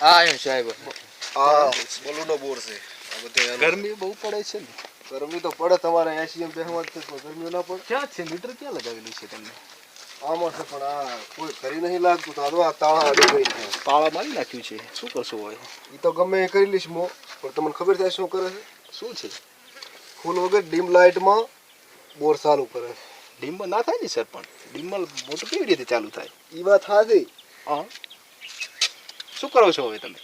સાહેબ આ બલૂનો બોર છે. આ બધે ગરમી બહુ પડે છે ને? ગરમી તો પડે તમારે એસી બેહવા જ છે પણ ગરમી ના પડે. ક્યાં છે? મીટર ક્યાં લગાવેલું છે તમને? આમાં છે પણ આ કોઈ કરી નહીં લાગતું તો આ તાળા અડી ગઈ છે. તાળા મારી નાખ્યું છે. શું કરશું હોય એ તો ગમે એ કરી લઈશ મો પણ તમને ખબર થાય શું કરે છે? શું છે? ફૂલ વગર ડીમ લાઇટમાં બોર ચાલુ કરે છે. ડીમમાં ના થાય ને સર પણ ડીમમાં મોટર કેવી રીતે ચાલુ થાય? એ વાત હાથી હા. શું કરો છો હવે તમે?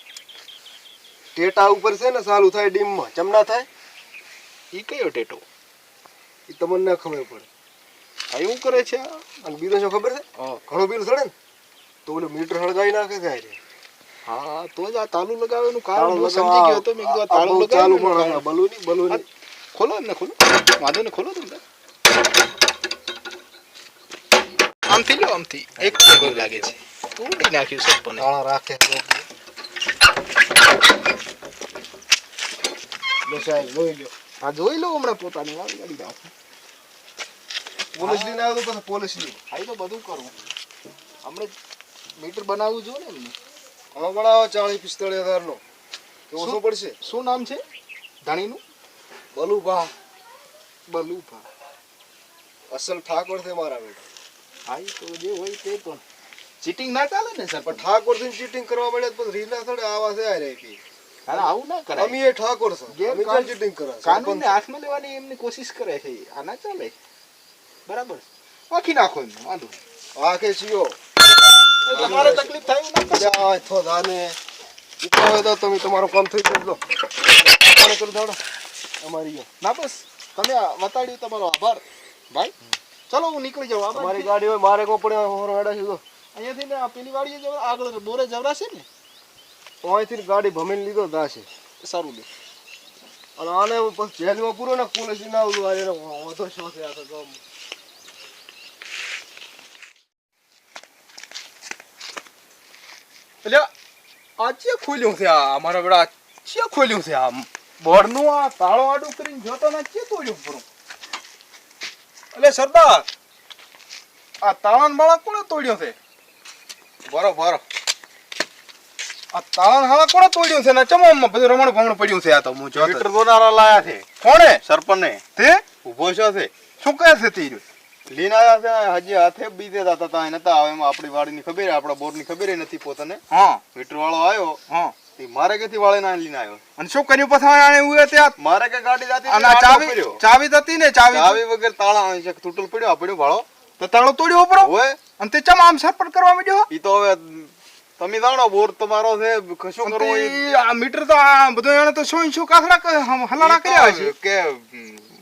ટેટા ઉપર છે ને સાલું થાય ડીમમાં. ચમ થાય? એ કયો ટેટો? એ તમને ના ખબર પડે. આ એવું કરે છે? અને બીજો શું ખબર છે? ઘણો બિલ ચડે ને? તો ઓલું મીટર હળગાવી નાખે હારે. હા તો જ આ તાલુ લગાવવાનું કારણ સમજી ગયો તો મેં કીધું આ ચાલુ લગાવેલું પણ કારણ. બલૂની બલૂની. ખોલો એમને ખોલો. વાંધો ને ખોલો તમને આમથી લો આમથી. એક લાગે છે. તોડી નાખ્યું સર પણ તાળા રાખે જોઈ લો આ જોઈ લો હમણાં પોતાની વાળી ગાડી જાઓ પોલીસ લઈને આવ્યો તો પછી પોલીસ લઈને આ તો બધું કરું હમણે મીટર બનાવવું જોઈએ ને એમને પણ આવો ચાલીસ પિસ્તાળીસ હજાર નો? ઓછો પડશે શું નામ છે ધણીનું બલુભા બલુભા અસલ ઠાકોર છે મારા બેટા હા તો જે હોય તે પણ ચીટિંગ ના ચાલે ને સર પણ ઠાકોરથી ચીટિંગ કરવા મળે તો રીના થોડે આવા છે આરે કે. અરે આવું ના કરાય. અમે એ ઠાકોર સર અમે ક્યાં ચીટિંગ કરે કાનૂનને હાથમાં લેવાની એમની કોશિશ કરે છે આ ના ચાલે. બરાબર? વાંખી નાખો એમ વાંધો. આ કે છીયો તમારે તકલીફ થાય ના કરે. આ થો દાને ઉપર હોય તો તમે તમારું કામ થઈ લો. કોને કરી દાડો અમારી ના બસ. તમે વતાડ્યું તમારો આભાર. ભાઈ ચલો હું નીકળી જાઉં. મારી ગાડી હોય મારે કોપડે હોરો હેડા છે તો અહીંયાથી ને પેલી વાડીએ જવા આગળ બોરે જવરાશે ને? અહીંથી ગાડી ભમીને લીધો દાશે સારું લે. અને આને પછી જેલમાં પૂરો ને પોલીસ ના આવતું આ એને વધો શો છે તો ગામ એટલે આ ચે ખોલ્યું છે આ? અમારા બેડા ચે ખોલ્યું છે આ? બોર્ડનું આ તાળો આડું કરીને જોતો ને ચે તોડ્યું પૂરું? એટલે સરદાર આ તાળાન બાળા કોણે તોડ્યો છે? બરો બરો આ તાળાન હાળા કોણે તોડ્યું છે ને? ચમામાં બધું રમણ ભમણ પડ્યું છે આ તો? હું જોતો મીટર દોનારા લાયા છે. કોણે? સરપંચને. તે? ઊભો છો છે શું કહે છે તીર લીન આયા છે હજી હાથે બીજે દાતા તા નતા આવે એમાં આપણી વાડીની ખબર આપણા બોરની ખબર નથી પોતાને. હા. મીટર વાળો આવ્યો. હા. તે મારે કેથી વાળે ના લીન આવ્યો અને શું કર્યું પછી આને ઉએ ત્યાં? મારે કે ગાડી જાતી અને ચાવી ચાવી હતી ને ચાવી ચાવી વગર તાળા આવી તૂટલ પડ્યો આ પડ્યો વાળો. તો તાળો તોડ્યો ઉપરો? હોય. અને તે ચમ આમ સરપટ કરવા માંડ્યો ઈ તો હવે તમે જાણો બોર તમારો છે શું અને કરવું ઈ આ મીટર તો આ બધો એને તો શું શું કાથડા ક- હમ- હલાણા કર્યા છે. કે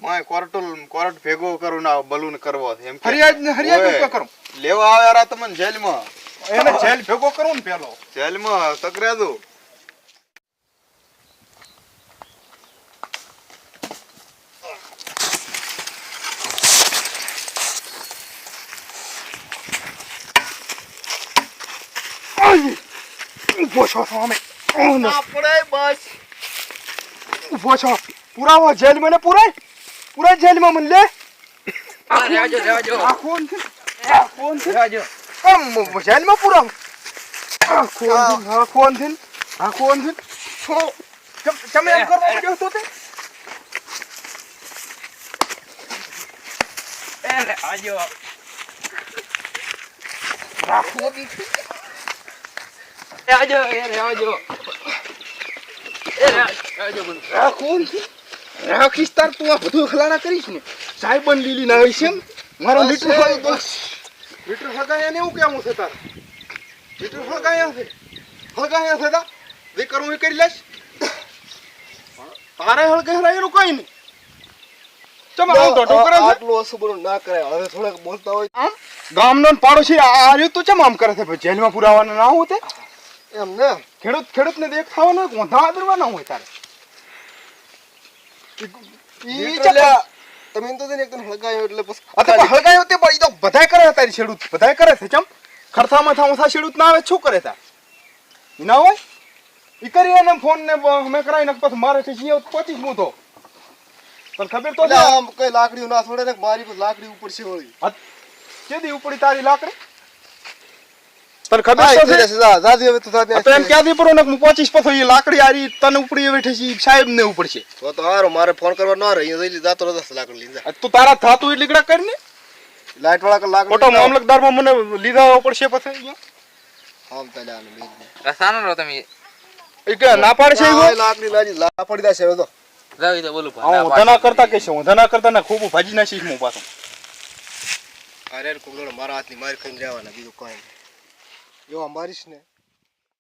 માય કોર્ટલ કોર્ટ ભેગો કરું ના બલૂન કરવો છે એમ. ફરિયાદ ને ફરિયાદ. કરું. લેવા આવ્યા રા તમને જેલમાં. એને જેલ ભેગો કરું ને પેલો. જેલમાં તકર્યા ઊભો છો અમે આપણે બસ. ઊભો છો. પુરાવો જેલ મને પુરાય? પુરાય જેલમાં મને લે. રહેવાજો રહેવાજો આ કોણ છે? આ કોણ છે? રહેવાજો આમ જેલમાં પુરાવો. આ કોણ આ કોણ છે? આ કોણ છે. છો તમે એમ કરવા માંડ્યો હતો તે? એ રહેવાજો રાખો દીકરી. રહેવાજો એ રહેવાજો એ રહેવાજો બોલો આ કોણ છે રાખીશ તાર તું આ બધું ખલાડા કરીશ ને. સાહેબ લીલી ના હોય છે એમ? મારો મીટર બસ. મીટર હળગાયા ને એવું કેવું છે તાર? મીટર હળગાયા છે? હળગાયા છે તા? જે કરવું એ કરી લેશ તારે હળગાયા એનું કઈ નહીં. ચમ આવું દોઢું કરે છે? આટલું અસુબરું ના કરે હવે થોડાક બોલતા હોય. ગામનો ને પાડોશી આ રહ્યું તું ચમ આમ કરે છે? જેલમાં પુરાવાના ના હોય તે એમ ને? ખેડૂત ખેડૂતને દેખાવાનો ગોંધા આદરવાના હોય તારે. તમે તો તેને એકદમ હળગાયો એટલે પછી અત્યારે હળગાયો તે પણ એ તો બધાય કરે તારી ખેડૂત બધાય કરે છે ચમ. ખરથા માથા ઓછા ખેડૂત ના આવે શું કરે તાર? ઈ ના હોય? એ કરી એને ફોન ને અમે કરાવી નાખ પછી મારે છે જીવ પચીસ હું તો. પણ ખબર તો કઈ લાકડીઓ ના છોડે ને મારી લાકડી ઉપર છે વળી. કેદી ઉપડી તારી લાકડી? તને ખબર તો છે જશે, જા, જા દે હવે તું થાતી તો એમ ક્યાંથી પડો ને હું પચીસ પથો એ લાકડી આરી તને ઉપડી એવી ઠેસી સાહેબ ને ઉપડશે. તો તો હારું, મારે ફોન કરવા ન રહે અહીંયા જઈ જાતો રહે લાકડ લઈને તું તારા થાતું એટલી કડા કરી લાઈટ વાળા કલાક ખોટો મામલતદારમાં મને લીધા પડશે પછી અહીંયા. આમ તાલે આને રસાનો રહો તમે. એ ના પાડે છે લાકડી લાજી લા પડી જશે હવે તો. જાવી તો બોલું હું ધના કરતા કહેશે હું ધના કરતા ને ખૂબ ભાજી નાખીશ હું પાછો. અરે કુંગળો મારા હાથની મારી ખાઈને રહેવાના બીજું કોઈ નહીં. એવા મારીશ ને.